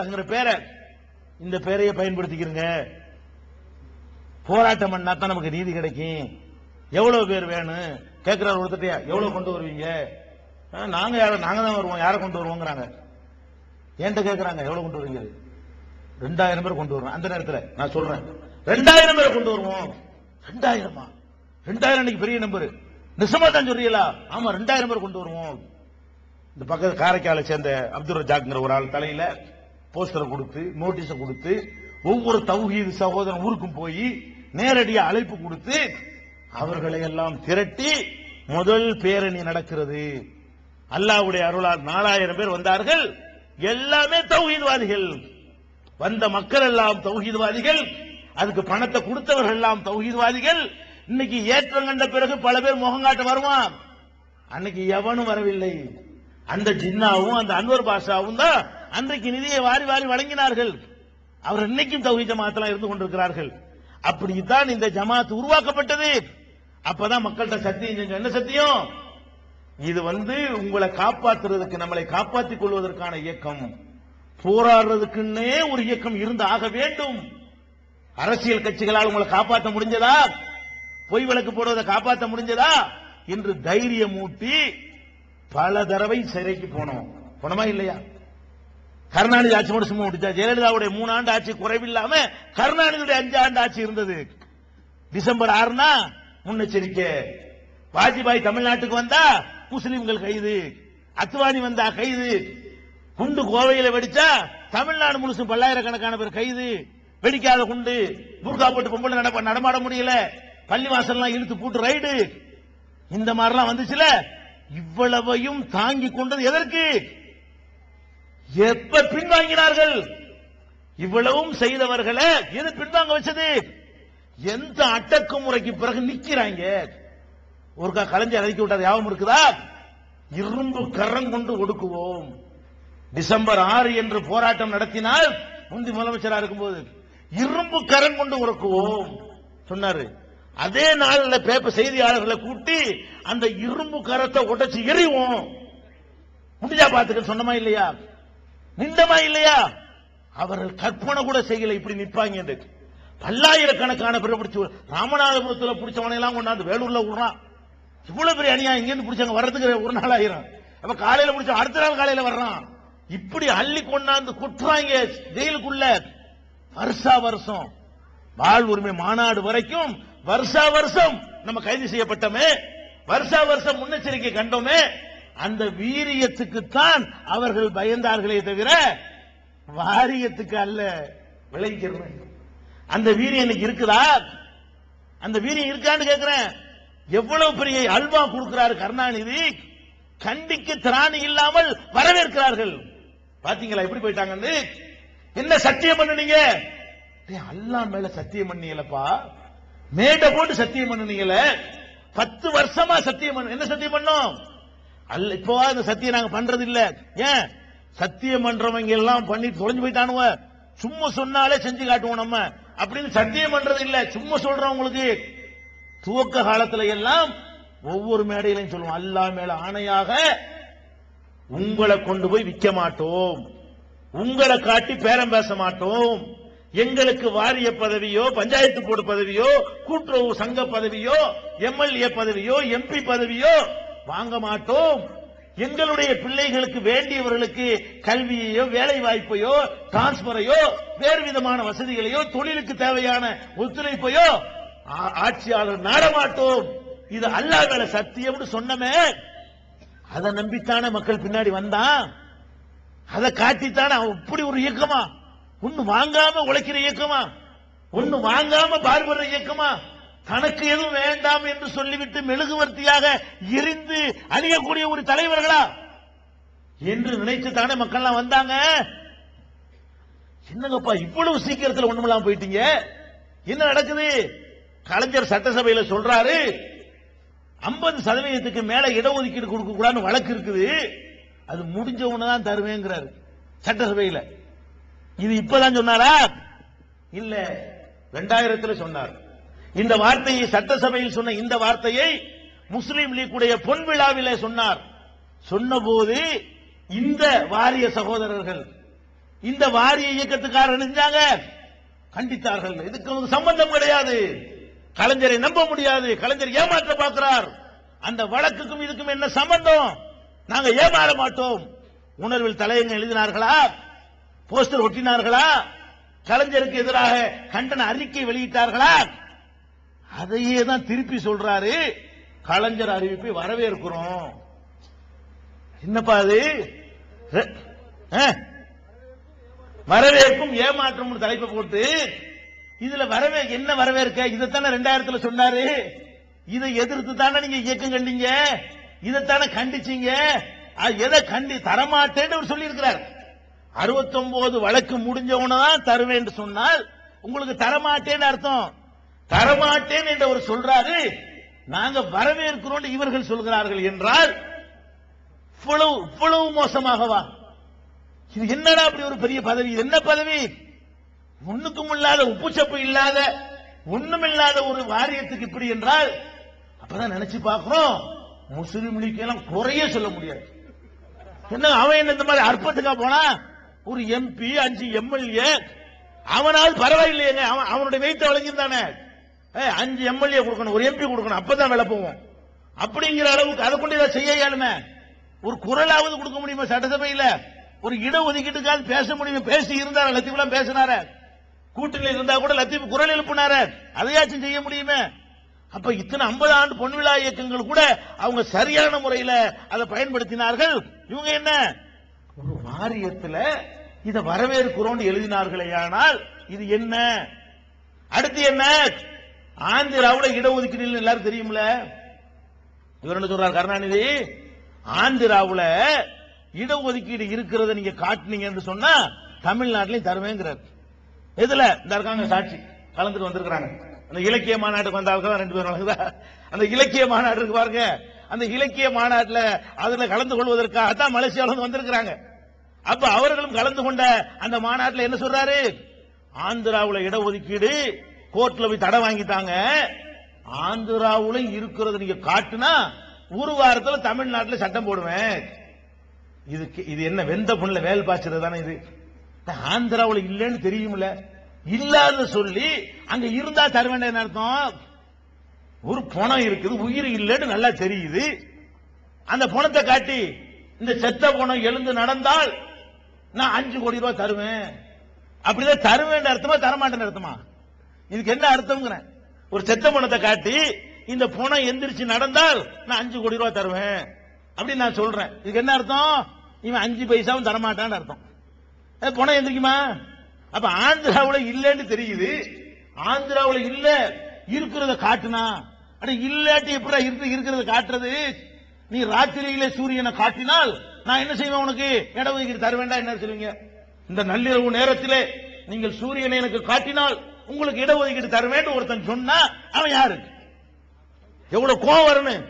பேரை இந்த பேரையே பயன்படுத்திக்கிறங்க. போராட்டம் பண்ணா தான் நமக்கு நீதி கிடைக்கும். எவ்வளவு பேர் வேணும்? கேட்கிறார் ஒருத்தட்டையா எவ்வளவு கொண்டு வருவீங்க? நாங்க யார நாங்க தான் வருவோம். யாரை கொண்டு வருவோங்கிறாங்க. என்கிட்ட கேட்கிறாங்க எவ்வளவு கொண்டு வருவீங்க? ரெண்டாயிரம் பேர் கொண்டு வருவோம். அந்த நேரத்துல நான் சொல்றேன். ரெண்டாயிரம் பேர் கொண்டு வருவோம். ரெண்டாயிரமா? ரெண்டாயிரம் அன்னைக்கு பெரிய நம்பர் நிசமா தான் சொல்றீங்களா? ஆமா ரெண்டாயிரம் பேர் கொண்டு வருவோம். இந்த பக்கத்து காரைக்காலை சேர்ந்த அப்துல் ரஜாக்ங்கிற ஒரு ஆள் தலையில போஸ்டரை கொடுத்து நோட்டீஸை கொடுத்து ஒவ்வொரு தௌஹீது சகோதரன் ஊருக்கும் போய் நேரடியாக அழைப்பு கொடுத்து அவர்களை எல்லாம் திரட்டி முதல் பேரணி நடக்கிறது. அல்லாஹ்வுடைய அருளால் நாலாயிரம் பேர் வந்தார்கள். எல்லாமே தௌஹீத்வாதிகள். வந்த மக்கள் எல்லாம் தௌஹீத்வாதிகள். அதுக்கு பணத்தை கொடுத்தவர்கள் எல்லாம் தௌஹீத்வாதிகள். இன்னைக்கு ஏற்றம் கண்ட பிறகு பல பேர் முகங்காட்ட வருவான். அன்னைக்கு எவனும் வரவில்லை. அந்த ஜின்னாவும் அந்த அன்வர் பாஷாவும் தான் அன்றைக்கு நிதியை வாரி வாரி வழங்கினார்கள். அவர் இன்னைக்கும் தௌஹி ஜமாத்லாம் இருந்து கொண்டிருக்கிறார்கள். அப்படித்தான் இந்த ஜமாத் உருவாக்கப்பட்டது. அப்பதான் மக்கள்கிட்ட சத்தியம் என்ன சத்தியம்? இது வந்து உங்களை காப்பாத்துறதுக்கு நம்மளை காப்பாற்றிக் கொள்வதற்கான இயக்கம். போராடுறதுக்குன்னே ஒரு இயக்கம் இருந்து ஆக வேண்டும். அரசியல் கட்சிகளால் உங்களை காப்பாற்ற முடிஞ்சதா? பொய் வழக்கு போடுவதை காப்பாற்ற முடிஞ்சதா? என்று தைரியம் ஊட்டி பல தடவை சிறைக்கு போனோம். போனமா இல்லையா? கருணாநிதி ஆட்சி மட்டும் சும்மா முடிச்சா ஜெயலலிதாவுடைய மூணு ஆண்டு ஆட்சி குறைவில்லாம கருணாநிதியுடைய அஞ்சு ஆண்டு ஆட்சி இருந்தது. டிசம்பர் ஆறுனா முன்னெச்சரிக்கை. வாஜ்பாய் தமிழ்நாட்டுக்கு வந்தா முஸ்லிம்கள் கைது. அத்வானி வந்தா கைது. குண்டு கோவையில வெடிச்சா தமிழ்நாடு முழுசும் பல்லாயிரக்கணக்கான பேர் கைது. வெடிக்காத குண்டு. புர்கா போட்டு பொம்பளை நடப்ப நடமாட முடியல. பள்ளிவாசல்லாம் இழுத்து போட்டு ரைடு. இந்த மாதிரிலாம் வந்துச்சுல? இவ்வளவையும் தாங்கி கொண்டது எதற்கு? எப்ப பின்வாங்கினார்கள்? இவ்வளவும் செய்தவர்களை எது பின்வாங்க வச்சது? எந்த அட்டக்கு முறைக்கு பிறகு நிக்கிறாங்க? ஒருக்கா கலைஞர் அறிக்கை விட்டார் யாவும் இருக்குதா? இரும்பு கரம் கொண்டு ஒடுக்குவோம். டிசம்பர் ஆறு என்று போராட்டம் நடத்தினால் முந்தி முதலமைச்சரா இருக்கும்போது இரும்பு கரம் கொண்டு உறக்குவோம் சொன்னாரு. அதே நாளில் பேப்பர் செய்தியாளர்களை கூட்டி அந்த இரும்பு கரத்தை உடைச்சு எறிவோம். முடிஞ்சா பாத்துக்க சொன்னமா இல்லையா? நிந்தமா இல்லையா? அவர்கள் கற்பனை கூட செய்யல இப்படி நிற்பாங்க என்று. பல்லாயிரக்கணக்கான பேரை பிடிச்சி ராமநாதபுரத்துல பிடிச்சவனை எல்லாம் கொண்டாந்து வேலூர்ல விடுறான். இவ்வளவு பெரிய அணியா இங்க பிடிச்சாங்க வர்றதுக்கு ஒரு நாள் ஆயிரும். அப்ப காலையில பிடிச்ச அடுத்த நாள் காலையில வர்றான். இப்படி அள்ளி கொண்டாந்து குற்றாங்க ஜெயிலுக்குள்ள வருஷா வருஷம். வாழ் உரிமை மாநாடு வரைக்கும் வருஷா வருஷம் நம்ம கைது செய்யப்பட்டோமே. வருஷா வருஷம் முன்னெச்சரிக்கை கண்டோமே. அந்த வீரியத்துக்குத்தான் அவர்கள் பயந்தார்களே தவிர வாரியத்துக்கு அல்ல. விளைவிக்கிறேன் அந்த வீரியம் இன்னைக்கு இருக்குதா? அந்த வீரியம் இருக்கான்னு கேக்குறேன். எவ்வளவு பெரிய அல்வா கொடுக்கிறாரு கருணாநிதி? கண்டிக்க திராணி இல்லாமல் வரவேற்கிறார்கள். பாத்தீங்களா எப்படி போயிட்டாங்கன்னு? என்ன சத்தியம் பண்ணுனீங்க? டேய், அல்லாஹ் மேல சத்தியம் பண்ணீங்களப்பா மேடை போட்டு சத்தியம் பண்ணுனீங்களே. பத்து வருஷமா சத்தியம் பண்ண என்ன சத்தியம் பண்ணோம்? அல்ல இப்போ அந்த சத்தியம் நாங்க பண்றது இல்ல ஏன்? சத்தியம் பண்றவங்க எல்லாம் பண்ணிட்டு தொலைஞ்சு போயிட்டானுவ சும்மா சொன்னாலே செஞ்சு காட்டுவோம் நம்ம. அப்படின்னு சத்தியம் பண்றது இல்ல சும்மா சொல்றவங்களுக்கு துவக்க காலத்துல எல்லாம் ஒவ்வொரு மேடையிலையும் சொல்லுவோம். அல்லாஹ் மேல ஆணையாக உங்களை கொண்டு போய் விற்க மாட்டோம். உங்களை காட்டி பேரம் பேச மாட்டோம். எங்களுக்கு வாரிய பதவியோ பஞ்சாயத்து போர்டு பதவியோ கூட்டுறவு சங்க பதவியோ எம்எல்ஏ பதவியோ எம்பி பதவியோ வாங்க மாட்டோம். எங்களுடைய பிள்ளைகளுக்கு வேண்டியவர்களுக்கு கல்வியையோ வேலை வாய்ப்பையோ டிரான்ஸ்பரையோ வேறு விதமான வசதிகளையோ தொழிலுக்கு தேவையான ஒத்துழைப்பையோ ஆ- ஆட்சியாளர் நாடமாட்டோம் இது அல்லாஹ் மேல சத்தியம்னு சொன்னமே. அதை நம்பித்தானே மக்கள் பின்னாடி வந்தான் அதை காட்டித்தானே அவன் இப்படி ஒரு இயக்கமா? ஒண்ணு வாங்காம உழைக்கிற இயக்கமா? ஒண்ணு வாங்காம பார்படுற இயக்கமா? தனக்கு எதுவும் வேண்டாம் என்று சொல்லிவிட்டு மெழுகுவர்த்தியாக எரிந்து அழியக்கூடிய ஒரு தலைவர்களா? என்று நினைத்து தானே மக்கள்லாம் வந்தாங்க. என்னங்கப்பா இவ்வளவு சீக்கிரத்தில் ஒண்ணுமெல்லாம் போயிட்டீங்க? என்ன நடக்குது? கலைஞர் சட்டசபையில சொல்றாரு 50% சதவீதத்துக்கு மேல இடஒதுக்கீடு கொடுக்க கூடாதுன்னு வழக்கு இருக்குது. அது முடிஞ்ச உடனே தான் தருவேங்கிறாரு சட்டசபையில. இது இப்பதான் சொன்னாரா? இல்ல ரெண்டாயிரத்துல சொன்னார். இந்த வார்த்தையை சட்டசபையில் சொன்ன இந்த வார்த்தையை முஸ்லீம் லீக்குடைய பொன் விழாவிலே சொன்னார். சொன்னபோது இந்த வாரிய சகோதரர்கள் இந்த வாரிய இயக்கத்துக்காரர் நினைஞ்சாங்க கண்டித்தார்கள். இதுக்கு நமக்கு சம்பந்தம் கிடையாது. கலைஞரை நம்ப முடியாது. கலைஞர் ஏமாற்ற பார்க்கிறார். அந்த வழக்குக்கும் இதுக்கும் என்ன சம்பந்தம்? நாங்க ஏமாற மாட்டோம். உணர்வில் தலையங்க எழுதினார்களா? போஸ்டர் ஒட்டினார்களா? கலைஞருக்கு எதிராக கண்டன அறிக்கை வெளியிட்டார்களா? அதையே தான் திருப்பி சொல்றாரு. கலைஞர் அறிவிப்பை வரவேற்கிறோம். என்னப்பா அது? ஆ? வரவேற்கும் ஏமாற்றம் தலைப்பை போட்டு இதுல வரவே என்ன வரவேற்க? இதைத்தானே ரெண்டாயிரத்துல சொன்னாரு. இதை எதிர்த்து தானே நீங்க இயக்கம் கண்டீங்க? இதைத்தானே கண்டிச்சீங்க? அது எதை கண்டி தரமாட்டேன்னு அவர் சொல்லி இருக்கிறார் அறுபத்தொன்பது வழக்கு முடிஞ்சவன தான் தருவேன் சொன்னால் உங்களுக்கு தரமாட்டேன்னு அர்த்தம். தரமாட்டேன் என்று அவர் சொல்றாரு. நாங்க வரவேற்கிறோம் இவர்கள் சொல்கிறார்கள் என்றால் இவ்வளவு இவ்வளவு மோசமாகவா? இது என்னடா அப்படி ஒரு பெரிய பதவி? என்ன பதவி? ஒண்ணுக்கும் இல்லாத உப்புச்சப்பு இல்லாத ஒண்ணுமில்லாத ஒரு வாரியத்துக்கு இப்படி என்றால் அப்பதான் நினைச்சு பார்க்கிறோம் முஸ்லிம் லீக் எல்லாம் குறைய சொல்ல முடியாது. என்ன அவன் என்ன இந்த மாதிரி அற்பத்துக்கா போனா? ஒரு எம்பி அஞ்சு எம்எல்ஏ அவனால் பரவாயில்லையேங்க. அவன் அவனுடைய வெயிட்ட வழங்கியிருந்தானே அஞ்சு எம்எல்ஏ கொடுக்கணும் ஒரு எம்பி கொடுக்கணும் அப்பதான் வேலை போவோம். அப்படிங்கிற அளவுக்கு அதை கொண்டு இதை செய்ய இயலுமே. ஒரு குரலாவது கொடுக்க முடியுமா சட்டசபையில? ஒரு இட ஒதுக்கீட்டுக்காவது பேச முடியுமா? பேசி இருந்தாரு? லத்தீப்லாம் பேசினார? கூட்டணியில் இருந்தா கூட லத்தீப் குரல் எழுப்பினார? அதையாச்சும் செய்ய முடியுமே? அப்ப இத்தனை ஐம்பது ஆண்டு பொன் விழா இயக்கங்கள் கூட அவங்க சரியான முறையில அதை பயன்படுத்தினார்கள். இவங்க என்ன? ஒரு வாரியத்துல இதை வரவேற்கிறோம் எழுதினார்களே ஆனால் இது என்ன? அடுத்து என்ன? ஆந்திராவில் இடஒதுக்கீடு எல்லாரும் தெரியும்ல? இவர் என்ன சொல்றார் கருணாநிதி? ஆந்திராவில் இடஒதுக்கீடு இருக்கிறத நீங்க காட்டுனீங்கன்னு சொன்னா தமிழ்நாட்டிலையும் தருவேங்கிறார். எதுல? இந்த இருக்காங்க சாட்சி. கலந்துட்டு வந்திருக்கிறாங்க. அந்த இலக்கிய மாநாட்டுக்கு வந்தாலும் தான் ரெண்டு பேரும் வந்தாங்க. அந்த இலக்கிய மாநாடு இருக்கு பாருங்க. அந்த இலக்கிய மாநாட்டில் அதுல கலந்து கொள்வதற்காக தான் மலேசியால இருந்து வந்திருக்கிறாங்க. அப்ப அவர்களும் கலந்து கொண்ட அந்த மாநாட்டில் என்ன சொல்றாரு? ஆந்திராவில் இடஒதுக்கீடு கோர்ட்ல போய் தடை வாங்கிட்டாங்க. ஆந்திராவுல இருக்கிறத நீங்க காட்டுனா ஒரு வாரத்துல தமிழ்நாட்டுல சட்டம் போடுவேன். இதுக்கு இது என்ன வெந்த புண்ணில் வேல் பாய்ச்சது தானே இது? ஆந்திராவில் இல்லைன்னு தெரியும்ல இல்லாத சொல்லி அங்க இருந்தா தர வேண்டிய அர்த்தம்? ஒரு பணம் இருக்குது உயிர் இல்லைன்னு நல்லா தெரியுது. அந்த பணத்தை காட்டி இந்த செத்த பணம் எழுந்து நடந்தால் நான் அஞ்சு கோடி ரூபாய் தருவேன். அப்படிதான் தருவேன் அர்த்தமா தரமாட்டேன்னு அர்த்தமா? இதுக்கு என்ன அர்த்தம்ங்கிறேன்? ஒரு செத்த பணத்தை காட்டி இந்த பணம் எந்திரிச்சு நடந்தால் நான் அஞ்சு கோடி ரூபாய் தருவேன். அப்படின்னு நான் சொல்றேன். இதுக்கு என்ன அர்த்தம்? இவன் அஞ்சு பைசாவும் தரமாட்டான்னு அர்த்தம். பணம் எந்திரிக்குமா? அப்ப ஆந்திராவில் இல்லைன்னு தெரியுது. ஆந்திராவில் இல்ல இருக்கிறத காட்டுனா. அட இல்லாட்டி எப்படி இருக்கு இருக்கிறத காட்டுறது? நீ ராத்திரியில சூரியனை காட்டினால் நான் என்ன செய்வேன் உனக்கு? இட ஒதுக்கீடு தருவேண்டா என்ன சொல்லுவீங்க? இந்த நள்ளிரவு நேரத்திலே நீங்கள் சூரியனை எனக்கு காட்டினால் உங்களுக்கு இட ஒதுக்கீடு ஒருத்தன் சொன்னா அவன் யாரு? எவ்வளவு கோவம் வரணும்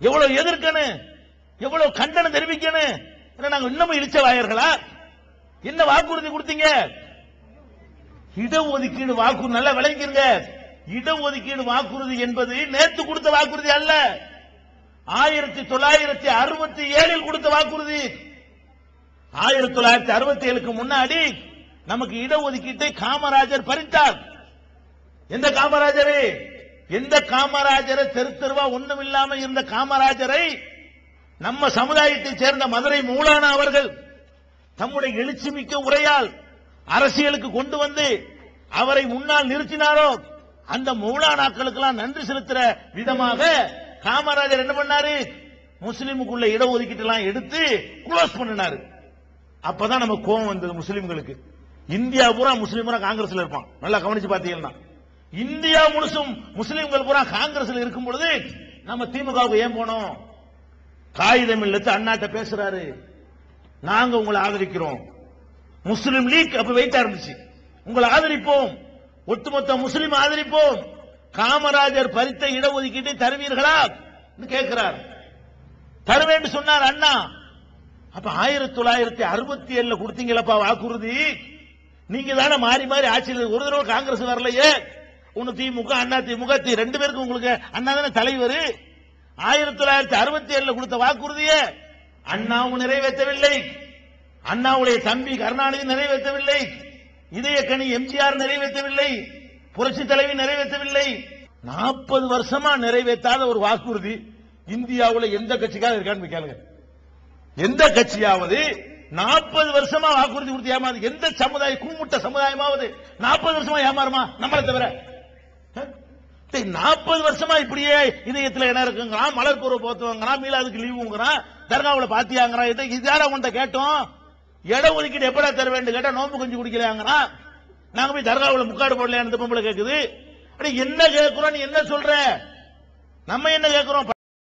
எவ்வளவு எதிர்க்கணும் எவ்வளவு கண்டனம் தெரிவிக்கணும் நாங்க இன்னமும் இழிச்ச வாயர்களா என்ன வாக்குறுதி கொடுத்தீங்க? இடஒதுக்கீடு வாக்குறுதி நல்லா விளங்கிருங்க. இடஒதுக்கீடு வாக்குறுதி என்பது நேற்று கொடுத்த வாக்குறுதி அல்ல. ஆயிரத்தி தொள்ளாயிரத்தி அறுபத்தி ஏழில் கொடுத்த வாக்குறுதி. ஆயிரத்தி தொள்ளாயிரத்தி அறுபத்தி ஏழுக்கு முன்னாடி நமக்கு இடஒதுக்கீட்டை காமராஜர் பறித்தார். எந்த காமராஜரே? எந்த காமராஜரை தெரு தெருவா ஒண்ணும் இல்லாம இருந்த காமராஜரை நம்ம சமுதாயத்தைச் சேர்ந்த மதுரை மூலானா அவர்கள் தம்முடைய எழுச்சிமிக்க உரையால் அரசியலுக்கு கொண்டு வந்து அவரை முன்னால் நிறுத்தினாரோ அந்த மௌலானாக்களுக்கெல்லாம் நன்றி செலுத்துற விதமாக காமராஜர் என்ன பண்ணாரு? முஸ்லீமுக்குள்ள இடஒதுக்கீட்டு எல்லாம் எடுத்து குளோஸ் பண்ணினாரு. அப்பதான் நம்ம கோபம் வந்தது முஸ்லீம்களுக்கு. இந்தியா பூரா முஸ்லீம் பூரா காங்கிரஸ்ல இருப்பான். நல்லா கவனிச்சு பாத்தீங்கன்னா இந்தியா முழுசும் முஸ்லீம்கள் பூரா காங்கிரஸ்ல இருக்கும் பொழுது நம்ம திமுகவுக்கு ஏன் போனோம்? காகிதம் இல்லத்து அண்ணாட்ட பேசுறாரு. நாங்க உங்களை ஆதரிக்கிறோம். முஸ்லிம் லீக் அப்ப வெயிட்டா இருந்துச்சு. உங்களை ஆதரிப்போம். ஒட்டுமொத்த முஸ்லிம் ஆதரிப்போம். காமராஜர் பறித்த இடஒதுக்கீட்டை தருவீர்களா? கேட்கிறார். தருவேன்னு சொன்னார் அண்ணா. அப்ப ஆயிரத்தி தொள்ளாயிரத்தி அறுபத்தி ஏழுல கொடுத்தீங்களப்பா வாக்குறுதி? நீங்க தானே மாறி மாறி ஆட்சியில் ஒரு தடவை காங்கிரஸ் வரலையே? ஒன்னு திமுக அண்ணா திமுக ரெண்டு பேருக்கு உங்களுக்கு அண்ணா தானே தலைவர்? ஆயிரத்தி தொள்ளாயிரத்தி அறுபத்தி ஏழுல கொடுத்த வாக்குறுதியை அண்ணாவும் நிறைவேற்றவில்லை. அண்ணாவுடைய தம்பி கருணாநிதி நிறைவேற்றவில்லை. இதயக்கணி எம்ஜிஆர் நிறைவேற்றவில்லை. புரட்சி தலைவி நிறைவேற்றவில்லை. நாற்பது வருஷமா நிறைவேற்றாத ஒரு வாக்குறுதி இந்தியாவில் எந்த கட்சிக்காக இருக்கான்னு கேளுங்க. எந்த கட்சியாவது நாற்பது வருஷமா வாக்குறுதி கொடுத்து ஏமாது எந்த சமுதாயம் கூமுட்ட சமுதாயமாவது நாற்பது வருஷமா ஏமாறுமா? நம்மளை தவிர. நாற்பது வருஷமா இப்படியே இதயத்துல என்ன இருக்குங்கிறான் மலர் கூற போத்துவாங்கிறான் மீளாதுக்கு லீவுங்கிறான் தர்காவுல பாத்தியாங்கிறான். இதை இதார உன்ட்ட கேட்டோம்? இட ஒதுக்கீடு எப்படா தர வேண்டும்? கேட்டா நோம்பு கொஞ்சம் குடிக்கலாங்கிறான் நாங்க போய் தர்காவுல முக்காடு போடலையான்னு பொம்பளை கேக்குது. அப்படி என்ன கேட்கிறோம் நீ என்ன சொல்ற? நம்ம என்ன கேட்கிறோம்